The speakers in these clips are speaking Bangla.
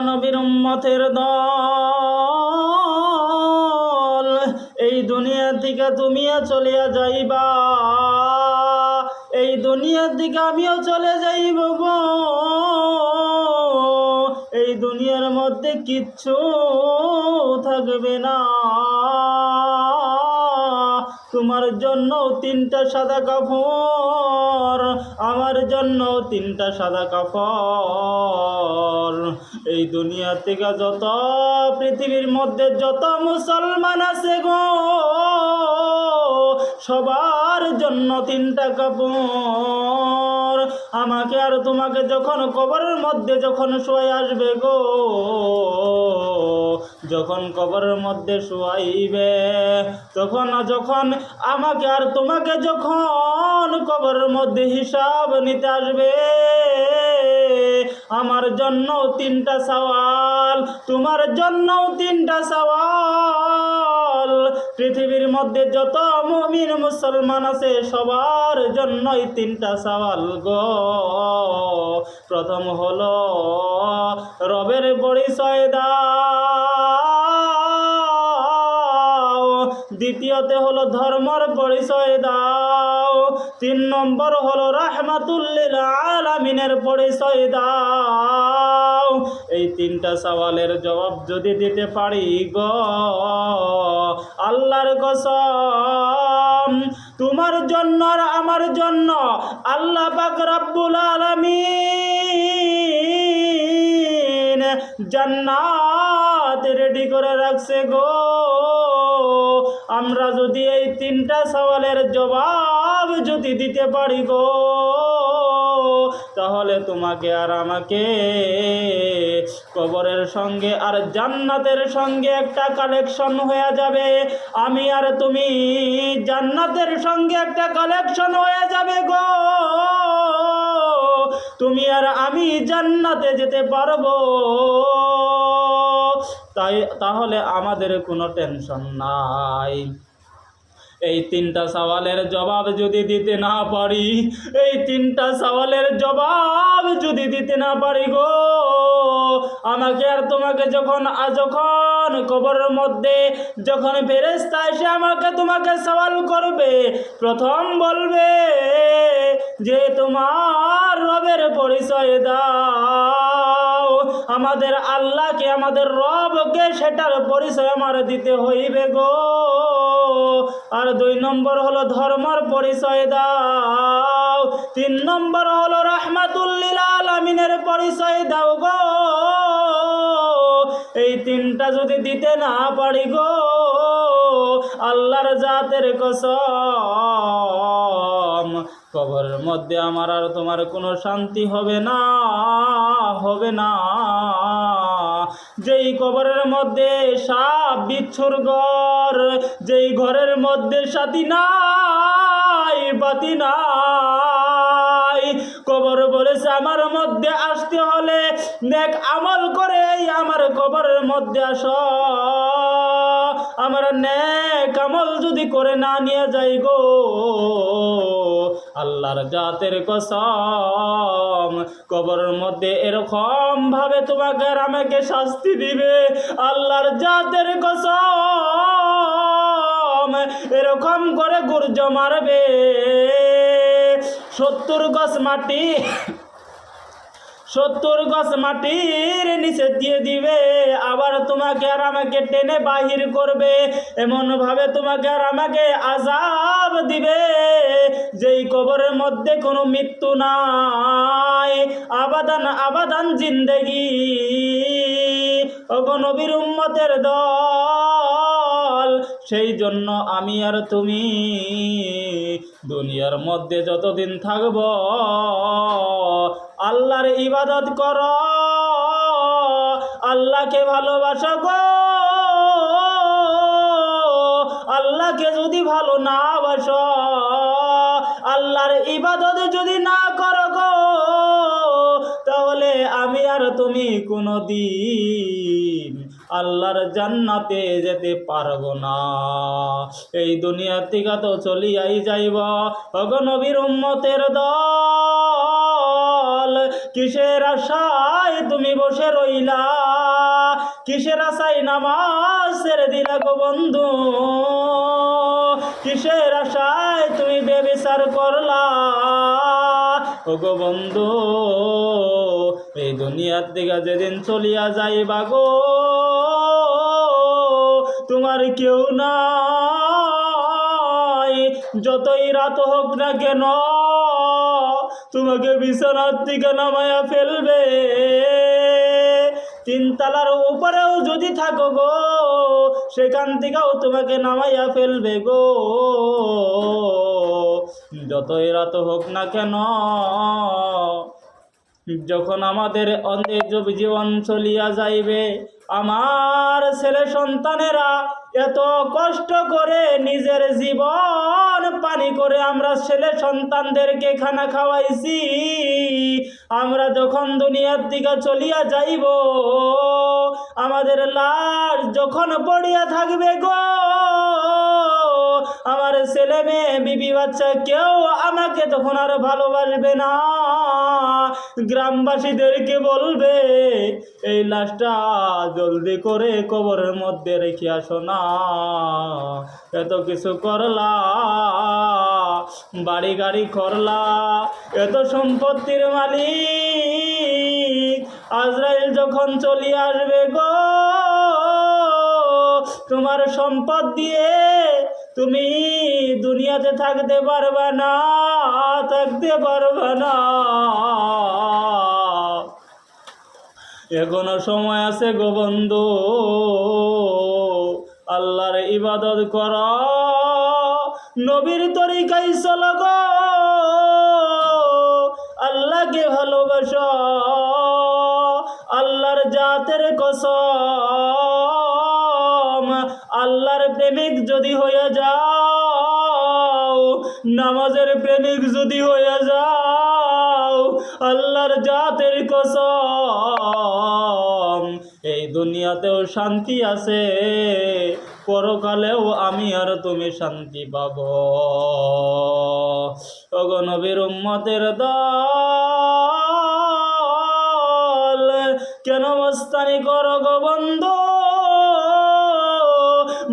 নবীর উম্মতের দল। এই দুনিয়ার দিকে তুমিও চলিয়া যাইবা। এই দুনিয়ার দিকে আমিও চলে যাইব গো। এই দুনিয়ার মধ্যে কিচ্ছু থাকবে না। তোমার জন্য তিনটা সাদা কাপড়, আমার জন্য তিনটা সাদা কাপড়। এই দুনিয়া থেকে যত, পৃথিবীর মধ্যে যত মুসলমান আছে গো, সবার জন্য তিনটা কাপড়। আমাকে আর তোমাকে যখন কবরের মধ্যে যখন শোয়াই আসবে গো যখন কবরের মধ্যে শোয়াইবে, তখন যখন আমাকে আর তোমাকে যখন কবরের মধ্যে হিসাব নিতে আসবে, আমার জন্য তিনটা সওয়াল, তোমার জন্য তিনটা সওয়াল। পৃথিবীর মধ্যে যত মুমিন মুসলমান আছে, সবার জন্যই তিনটা সওয়াল গ। প্রথম হল, রবের পরিচয় দাও। দ্বিতীয়তে হলো, ধর্মর পরিচয় দাও। তিন নম্বর হলো রাহমাতুল্লিল আলামিনের পরিচয় দাও। এই তিনটা সওয়ালের জবাব যদি দিতে পারি গো, আল্লাহর কসম, তোমার জন্য আর আমার জন্য আল্লাহ পাক রব্বুল আলামিন জান্নাত রেডি করে রাখছে গো। আমরা যদি এই তিনটা সওয়ালের জবাব যদি দিতে পারি গো, তাহলে তোমাকে আর আমাকে কবরের সঙ্গে আর জান্নাতের সঙ্গে একটা কালেকশন হয়ে যাবে। আমি আর তুমি জান্নাতের সঙ্গে একটা কালেকশন হয়ে যাবে গো। তুমি আর আমি জান্নাতে যেতে পারব। তাই, তাহলে আমাদের কোনো টেনশন নাই। এই তিনটা সওয়ালের জবাব যদি দিতে না পারি, এই তিনটা সওয়ালের জবাব যদি দিতে না পারি গো, আমাকে আর তোমাকে যখন যখন কবরের মধ্যে যখন ফেরেস্তা এসে আমাকে তোমাকে সওয়াল করবে, প্রথম বলবে যে তোমার রবের পরিচয় দাও। আমাদের আল্লাহকে, আমাদের রবকে সেটার পরিচয় আমার দিতে হইবে গো। আর দুই নম্বর হলো ধর্মর পরিচয় দাও। তিন নম্বর হলো রহমাতুল্লিল আলমিনের পরিচয় দাও গো। এই তিনটা যদি দিতে না পারি গো, আল্লাহর জাতের কসম, কবরের মধ্যে আমার আর তোমার কোনো শান্তি হবে না হবে না। যেই কবরের মধ্যে সাপ বিচ্ছুর ঘর যেই ঘরের মধ্যে সাতি নাই বাতি নাই আমার মধ্যে আসতে হলে নেক আমল করে আমার কবরের মধ্যে আস। আমার নেক আমল যদি করে না নিয়ে যাই গো, আল্লাহর জাতের কসম, কবরের মধ্যে এরকম ভাবে তোমাকে আর আমাকে শাস্তি দিবে, আল্লাহর জাতের কসম, এরকম করে গুর্জ মারবে। সত্তর গছ মাটি সত্তর গছ মাটির নিচে দিয়ে দিবে, আবার তোমাকে আর আমাকে টেনে বাহির করবে। এমন ভাবে তোমাকে আর আমাকে আজাব দিবে, যেই কবরের মধ্যে কোনো মৃত্যু নাই। আবাদান আবাদান জিন্দেগি। নবীর উম্মতের দল, সেই জন্য আমি আর তুমি দুনিয়ার মধ্যে যতদিন থাকব, আল্লাহর ইবাদত কর। আল্লাহকে ভালোবাসা গো। আল্লাহকে যদি ভালো না বাসো, আল্লাহর ইবাদত যদি না করো গো, তাহলে আমি আর তুমি কোনো দিন আল্লাহর জান্নাতে যেতে পারব না। এই দুনিয়ার থেকে তো চলিয়াই যাইব। নবীর উম্মতের দল, কিসের আশায় তুমি বসে রইলা? কিসের আশায় নামাজ ছেড়ে দিলা গো বন্ধু? কিসের আশায় তুমি বেবিচার করলা? ও গো বন্ধু, এই দুনিয়ার দিকে যেদিন চলিয়া যাইবা গো তোমার কেউ নাই। যতই রাত হোক না কেন, তোমাকে বিছানার দিকে নামায়া ফেলবে। তিন তালার উপরেও যদি থাকো গো, সেখান থেকেও তোমাকে নামাইয়া ফেলবে গো। যতই রাত হোক না কেন, যখন আমাদের অন্তের জীবন চলিয়া যাইবে আমার ছেলে সন্তানেরা এত কষ্ট করে নিজের জীবন পানি করে আমরা ছেলে সন্তানদেরকে খানা খাওয়াইছি, আমরা যখন দুনিয়ার দিকে চলিয়া যাইব, আমাদের লাশ যখন পড়িয়া থাকবে গো, আমার ছেলে মেয়ে, বিবি বাচ্চা কেউ আমাকে তখন আর ভালোবাসবে না। গ্রামবাসীদেরকে বলবে? এই লাশটা জলদি করে কবরের মধ্যে রেখে আসো না। এত কিছু করলা, বাড়ি গাড়ি করলা, এত সম্পত্তির মালিক আজরাইল যখন চলে আসবে গো, তোমার সম্পদ দিয়ে তুমি দুনিয়াতে থাকতে পারবে না, থাকতে পারবে না। এখনও সময় আছে গো বন্ধু, আল্লাহর ইবাদত কর। নবীর তরিকাই চল গো, আল্লাহকে ভালোবাস, আল্লাহর জাতের কসম। প্রেমিক যদি হয়ে যাও, নামাজের প্রেমিক যদি হয়ে যাও, আল্লাহর জাতের কসম, এই দুনিয়াতেও শান্তি আছে, পরকালেও আমি আর তুমি শান্তি পাব। ওগো নবীর উম্মতের দল, কেন মস্তানি করো গো বন্ধু?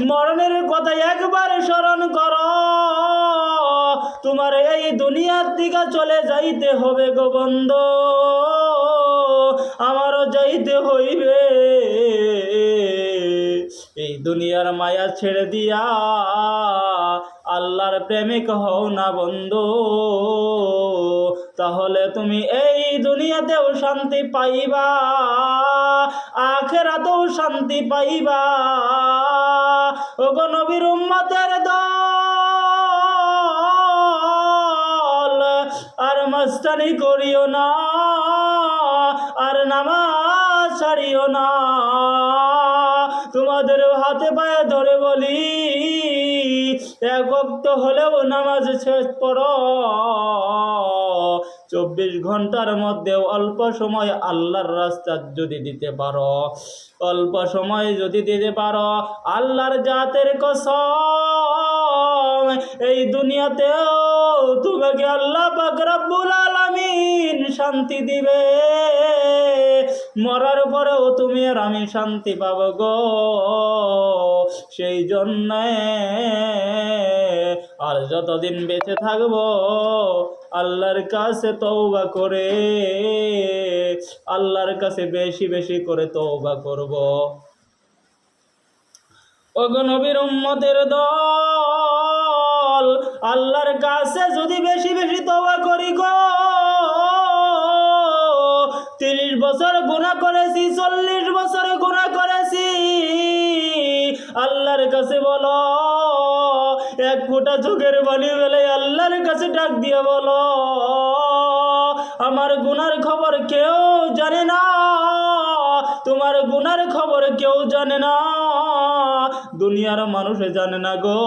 মরণের কথা একবার স্মরণ করো। তোমার এই দুনিয়ার দিকে চলে যাইতে হবে গো বন্ধু। আমারও যাইতে হইবে। এই দুনিয়ার মায়া ছেড়ে দিয়া আল্লাহর প্রেমিক হও না বন্ধু। তাহলে তুমি এই দুনিয়াতেও শান্তি পাইবা, আখেরাতেও শান্তি পাইবা। ওগো নবীর উম্মতের দল, আর মাস্তানি করিও না, আর নামাজ ছাড়িও না। তোমাদের হাতে পায়ে ধরে বলি, এক হলেও নামাজ শেষ পড়। চব্বিশ ঘণ্টার মধ্যেও অল্প সময় আল্লাহর রাস্তা যদি দিতে পারো, অল্প সময় যদি দিতে পারো, আল্লাহর জাতের কসম এই দুনিয়াতেও তোমাকে আল্লাহ পাক রব্বুল আলামিন শান্তি দিবে। মরার পরেও তুমি আর আমি শান্তি পাব গো। সেই জন্যে আর যতদিন বেঁচে থাকব, আল্লাহর কাছে তৌবা করে, আল্লাহর কাছে বেশি বেশি করে তৌবা করব। ওগো নবীর উম্মতের দল আল্লাহর কাছে যদি বেশি বেশি তবা করি গো। তিরিশ বছর গুণা করেছি, চল্লিশ বছর গুণা করেছি। আল্লাহর কাছে বলো, এক ফোঁটা চোখের বালি বেলে আল্লাহর কাছে ডাক দিয়ে বলো, আমার গুনার খবর কেউ জানে না, তোমার গুনার খবর কেউ জানে না। দুনিয়ার মানুষ জানে না গো।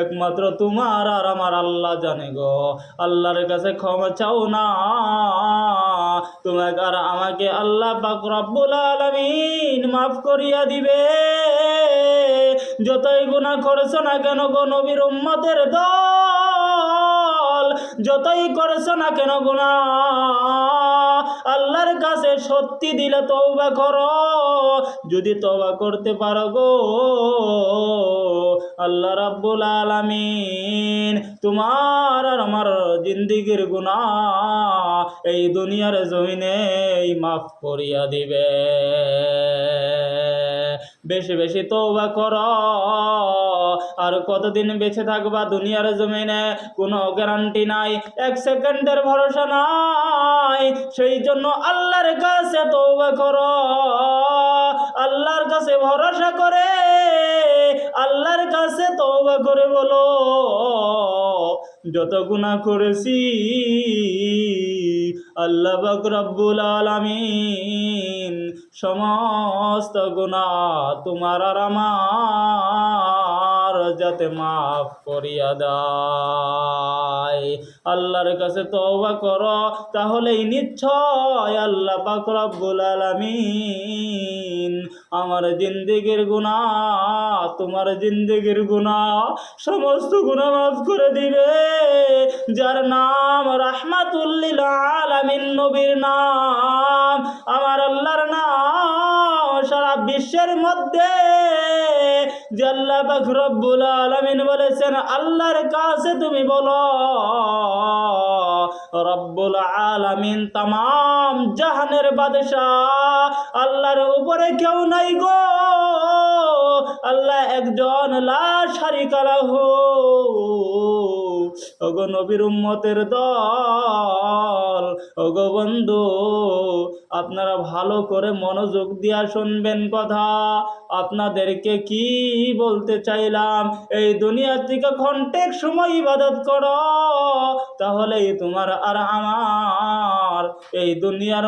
একমাত্র তোমার আর আমার আল্লাহ জানে গো। আল্লাহর কাছে ক্ষমা চাও না। তোমাকে আর আমাকে আল্লাহ পাক আলামিন মাফ করিয়া দিবে। যতই গুনাহ করেছ না কেন গো নবীর উম্মতের দল, যতই করেছ না কেন গুনাহ আল্লাহর কাছে সত্যি দিলে তৌবা করো। যদি তবা করতে পারো গো, আল্লাহ রাব্বুল আলামিন, তোমার আর আমার জিন্দিগির গুণা এই দুনিয়ার জমিনে মাফ করিয়া দিবে বেশি বেশি তওবা করো। আর কতদিন বেঁচে থাকবা দুনিয়ার জমিনে, কোনো গ্যারান্টি নাই। এক সেকেন্ডের ভরসা নাই। সেই জন্য আল্লাহর কাছে তওবা করো। আল্লাহর কাছে ভরসা করে, আল্লাহর কাছে তওবা করে বলো, যত গুনাহ করেছি, আল্লাহ পাক রব্বুল আলামিন সমস্ত গুনাহ তোমার আর আমার যাতে মাফ করিয়া দেয় আল্লাহর কাছে তওবা করো, তাহলেই নিশ্চয় আল্লাহ পাক রব্বুল আমার জিন্দেগির গুনাহ তোমার জিন্দেগির গুনাহ সমস্ত গুনাহ মাফ করে দিবে। যার নাম রাহমাতুল্লিল আলামিন, নবীর নাম। আমার বিশ্বের মধ্যে রব্বুল আলমিন বলেছেন, আল্লাহর কাছে তুমি বলো, রব্বুল আলমিন তাম জাহানের বাদশাহ, আল্লাহর উপরে কেউ নাই গো, আল্লাহ একজন লা লাহু। ওগো নবীর উম্মতের দল। ওগো বন্ধু, আপনারা ভালো করে মনোযোগ দিয়া শুনবেন কথা। আপনাদেরকে কি বলতে চাইলাম? এই দুনিয়ার থেকে ঘন্টেক সময় ইবাদত করো, তাহলেই তোমার আর আমার এই দুনিয়ার